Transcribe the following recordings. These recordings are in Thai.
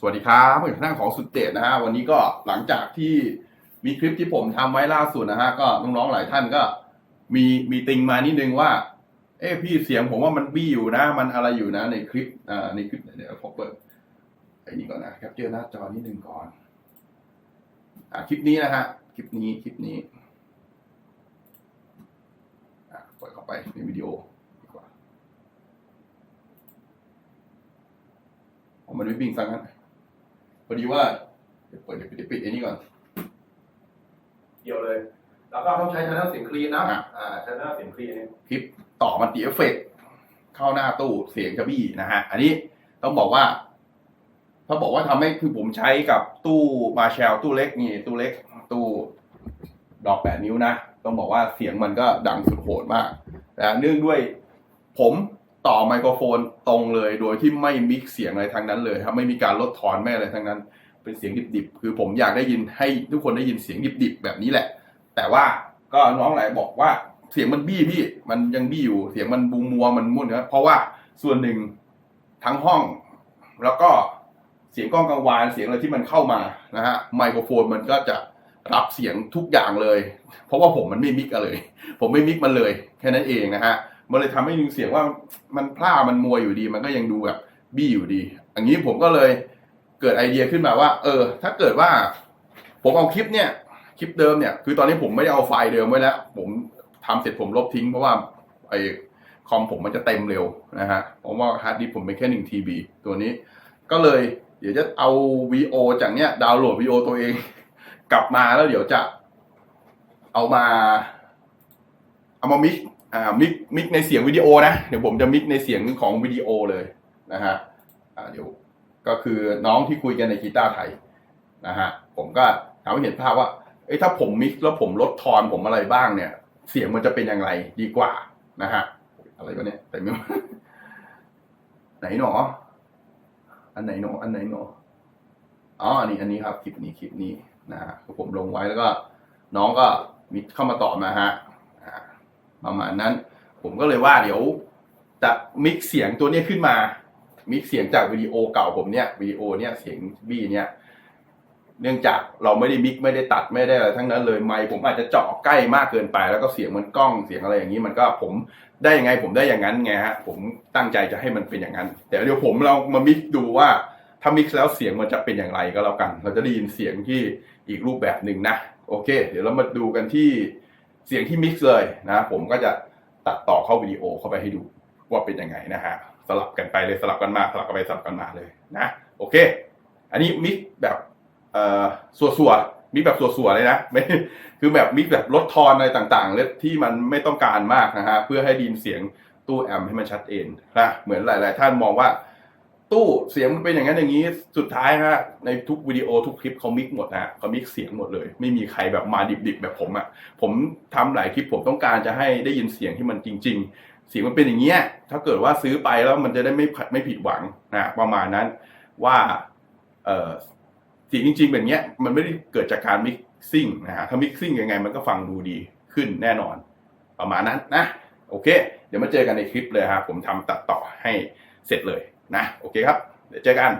สวัสดีครับผมอยู่ทางด้านของสุดเจตนะฮะวันนี้ก็หลังจากที่มีคลิปที่ผมทำไว้ล่าสุดนะฮะก็น้องๆหลายท่านก็มีมีติงมานิดนึงว่า เอ้พี่เสียงผมว่ามันบี้อยู่นะ มันอะไรอยู่นะ ในคลิปอ่าในคลิปเดี๋ยวผมเปิดไอ้นี่ก่อนนะแคปเจอร์หน้าจอนิดนึงก่อน อ่าคลิปนี้นะฮะคลิปนี้คลิปนี้อ่าเปิดเข้าไปในวิดีโอดีกว่าผมมันไม่บิงซังน พอดีว่าเดี๋ยวเปิดเดี๋ยวปิดเดี๋ยวปิดไอ้นี่ก่อน เกี่ยวเลย แล้วก็ต้องใช้ชแนลเสียงคลีนนะ อะ อ่าชแนลเสียงคลีนเนี่ยคลิปต่อมันตีเอฟเฟกต์เข้าหน้าตู้เสียงจะบี้นะฮะ อันนี้ต้องบอกว่า ถ้าบอกว่าทำให้คือผมใช้กับตู้มาแชลตู้เล็กนี่ตู้เล็ก ตู้ดอกแปดนิ้วนะ ต้องบอกว่าเสียงมันก็ดังสุดโหดมากแต่เนื่องด้วย ผม ต่อไมโครโฟนตรงเลย โดยที่ไม่มิกเสียงอะไรทั้งนั้นเลยครับไม่มีการลดทอนไม่อะไรทั้งนั้น เป็นเสียงดิบๆ คือผมอยากได้ยินให้ทุกคนได้ยินเสียงดิบๆ แบบนี้แหละ แต่ว่าก็น้องหลายบอกว่าเสียงมันบี้พี่ มันยังบี้อยู่ เสียงมันบูมัวมันมุ่นนะเพราะว่าส่วนหนึ่งทั้งห้อง แล้วก็เสียงกล้องกังวานเสียงอะไรที่มันเข้ามานะฮะไมโครโฟนมันก็จะรับเสียงทุกอย่างเลย เพราะว่าผมมันไม่มิกเลย ผมไม่มิกมันเลย แค่นั้นเองนะฮะ มันเลยทำให้เสียงว่ามันพล่ามันมัวอยู่ดี มันก็ยังดูแบบบี้อยู่ดีอย่างนี้ผมก็เลยเกิดไอเดียขึ้นมาว่า เออ ถ้าเกิดว่า ผมเอาคลิปเนี่ย คลิปเดิมเนี่ย คือตอนนี้ผมไม่ได้เอาไฟล์เดิมไว้แล้ว ผมทำเสร็จผมลบทิ้งเพราะว่าไอคอมผมมันจะเต็มเร็วนะฮะ เพราะว่าฮาร์ดดิสผมเป็นแค่หนึ่งทีบีตัวนี้ ก็เลยเดี๋ยวจะเอาวีโอจากเนี้ยดาวน์โหลดวีโอตัวเอง กลับมาแล้วเดี๋ยวจะเอามาเอามามิก อ่ามิกมิกในเสียงวิดีโอนะ เดี๋ยวผมจะมิกในเสียงของวิดีโอเลยนะฮะอ่าเดี๋ยวก็คือน้องที่คุยกันในกีตาร์ไทยนะฮะผมก็ทำให้เห็นภาพว่าเอ้ยถ้าผมมิกแล้วผมลดทอนผมอะไรบ้างเนี่ย เสียงมันจะเป็นอย่างไรดีกว่านะฮะอะไรวะเนี่ยแต่ไม่ไหนหนอ อันไหนหนอ อันไหนหนออ๋ออันนี้อันนี้ครับคลิปนี้คลิปนี้นะฮะผมลงไว้แล้วก็ น้องก็มีเข้ามาตอบมาฮะ ประมาณนั้น ผมก็เลยว่าเดี๋ยวจะมิกซ์เสียงตัวนี้ขึ้นมา มิกซ์เสียงจากวิดีโอเก่าผมเนี่ยวิดีโอเนี่ยเสียงบี้เนี่ยเนื่องจากเราไม่ได้มิกไม่ได้ตัดไม่ได้อะไรทั้งนั้นเลยไมค์ผมอาจจะเจาะใกล้มากเกินไปแล้วก็เสียงมันกล้องเสียงอะไรอย่างนี้มันก็ผมได้ยังไงผมได้อย่างนั้นไงฮะผมตั้งใจจะให้มันเป็นอย่างนั้นแต่เดี๋ยวผมเรามามิกดูว่าถ้ามิกซ์แล้วเสียงมันจะเป็นอย่างไรก็แล้วกัน เราจะได้ยินเสียงที่อีกรูปแบบหนึ่งนะโอเค เดี๋ยวเรามาดูกันที่ เสียงที่มิกซ์เลยนะผมก็จะตัดต่อเข้าวิดีโอเข้าไปให้ดูว่าเป็นยังไงนะฮะสลับกันไปเลยสลับกันมาสลับกันไปสลับกันมาเลยนะโอเค อันนี้มิกซ์แบบเอ่อสัวสัวๆมิกแบบสัวสัวๆเลยนะไม่คือแบบมิกแบบลดทอนอะไรต่างๆเลยที่มันไม่ต้องการมากนะฮะเพื่อให้ดยินเสียงตู้แอมป์ให้มันชัดเจนนะเหมือนหลาย ๆ ท่านมองว่า ตู้เสียงมันเป็นอย่างนั้นอย่างนี้ สุดท้ายฮะในทุกวิดีโอทุกคลิปเขามิกหมดนะเขามิกเสียงหมดเลย ไม่มีใครแบบมาดิบๆแบบผมอะ่ะ ผมทำหลายคลิปผมต้องการจะให้ได้ยินเสียงที่มันจริง ๆ เสียงมันเป็นอย่างเงี้ยถ้าเกิดว่าซื้อไปแล้วมันจะได้ไม่ผัดไม่ผิดหวังนะประมาณนั้นว่าเออเสียงจริงๆแบบเนี้ยมันไม่ได้เกิดจากการมิกซิ่งนะฮะถ้ามิกซิ่งยังไงมันก็ฟังดูดีขึ้นแน่นอน ประมาณนั้นนะโอเค เดี๋ยวมาเจอกันในคลิปเลยครับผมทำตัดต่อให้เสร็จเลย นะโอเคครับ เดี๋ยวเจอกัน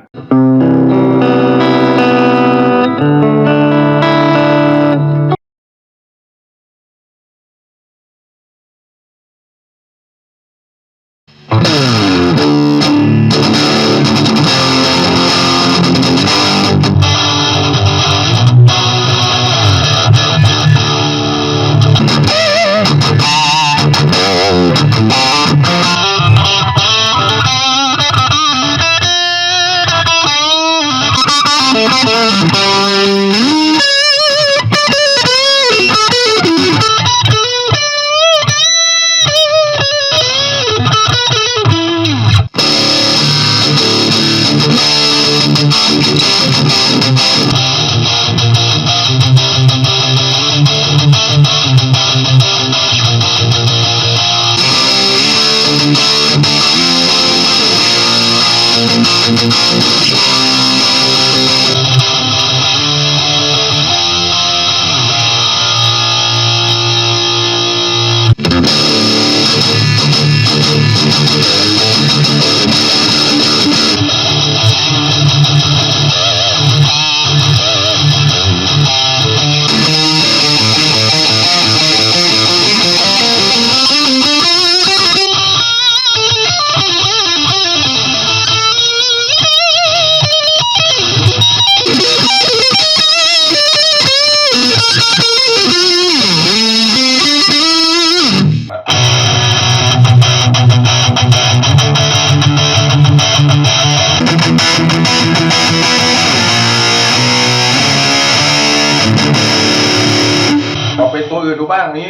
บ้างนี้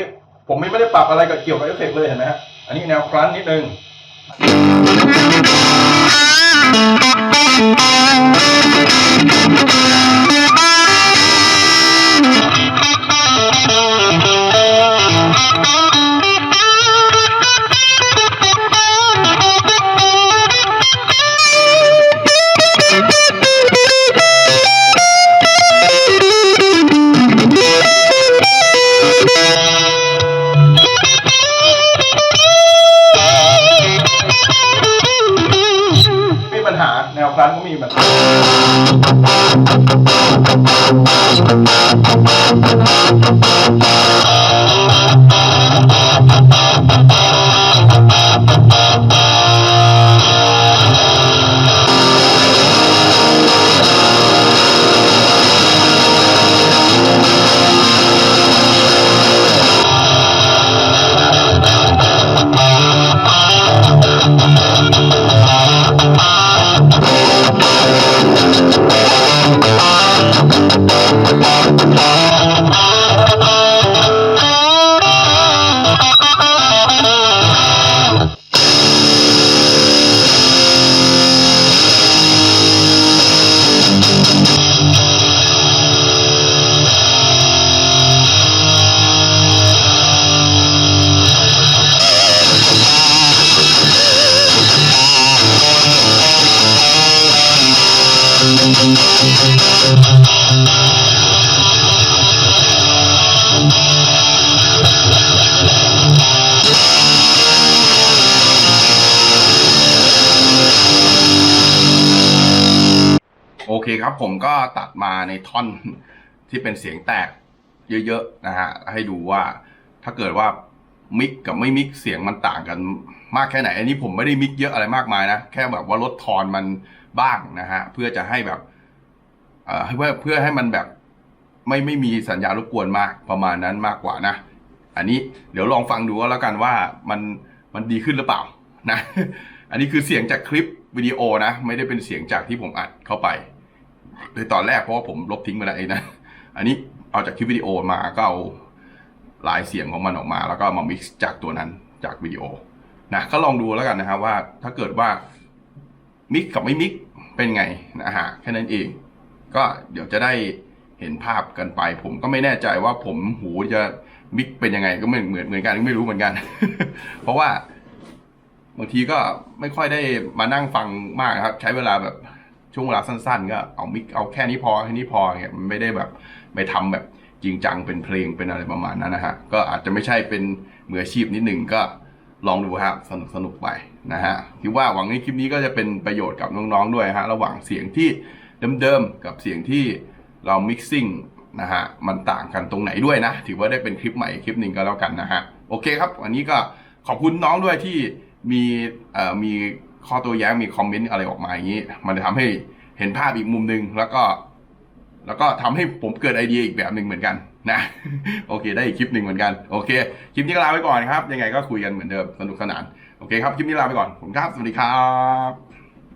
ผมไม่ได้ปรับอะไรกับเกี่ยวกับเอฟเฟกต์เลยเห็นไหมฮะอันนี้แนวครั้นนิดนึง โอเคครับผมก็ตัดมาในท่อนที่เป็นเสียงแตกเยอะๆนะฮะให้ดูว่าถ้าเกิดว่ามิกกับไม่มิกเสียงมันต่างกันมากแค่ไหน อันนี้ผมไม่ได้มิกเยอะอะไรมากมายนะ แค่แบบว่าลดทอนมันบ้างนะฮะ เพื่อจะให้แบบเอ่อเพื่อเพื่อให้มันแบบไม่ไม่มีสัญญาณรบกวนมากประมาณนั้นมากกว่านะ อันนี้เดี๋ยวลองฟังดูก็แล้วกันว่ามันมันดีขึ้นหรือเปล่านะ อันนี้คือเสียงจากคลิปวิดีโอนะ ไม่ได้เป็นเสียงจากที่ผมอัดเข้าไป โดยตอนแรกเพราะว่าผมลบทิ้งไปแล้วเองนะอันนี้เอาจากคลิปวิดีโอมาก็เอาหลายเสียงของมันออกมา แล้วก็มา mix จากตัวนั้นจากวิดีโอนะก็ลองดูแล้วกันนะครับว่าถ้าเกิดว่ามิกกับไม่มิกเป็นไงนะฮะแค่นั้นเอง ก็เดี๋ยวจะได้เห็นภาพกันไป ผมก็ไม่แน่ใจว่าผมหูจะมิกเป็นยังไงก็ไม่เหมือนเหมือนกันไม่รู้เหมือนกัน เพราะว่าบางทีก็ไม่ค่อยได้มานั่งฟังมากครับ ใช้เวลาแบบ ช่วงเวลาสั้นๆ ก็เอามิกเอาแค่นี้พอแค่นี้พอเงี้ยมันไม่ได้แบบไปทำแบบจริงจังเป็นเพลงเป็นอะไรประมาณนั้นนะฮะก็อาจจะไม่ใช่เป็นมืออาชีพนิดหนึ่งก็ลองดูครับสนุกสนุกไปนะฮะคิดว่าหวังในคลิปนี้ก็จะเป็นประโยชน์กับน้องๆด้วยฮะระหว่างเสียงที่เดิมๆกับเสียงที่เรา mixing นะฮะมันต่างกันตรงไหนด้วยนะ ถือว่าได้เป็นคลิปใหม่คลิปหนึ่งก็แล้วกันนะฮะโอเคครับ วันนี้ก็ขอบคุณน้องด้วยที่มีเอ่อมี ข้อตัวแย้งมีคอมเมนต์อะไรออกมาอย่างนี้ มันจะทำให้เห็นภาพอีกมุมหนึ่งแล้วก็ แล้วก็ทำให้ผมเกิดไอเดียอีกแบบหนึ่งเหมือนกันนะโอเค ได้อีกคลิปหนึ่งเหมือนกันโอเคคลิปนี้ก็ลาไปก่อนครับ ยังไงก็คุยกันเหมือนเดิมสนุกสนานโอเคครับคลิปนี้ลาไปก่อนผมครับสวัสดีครับ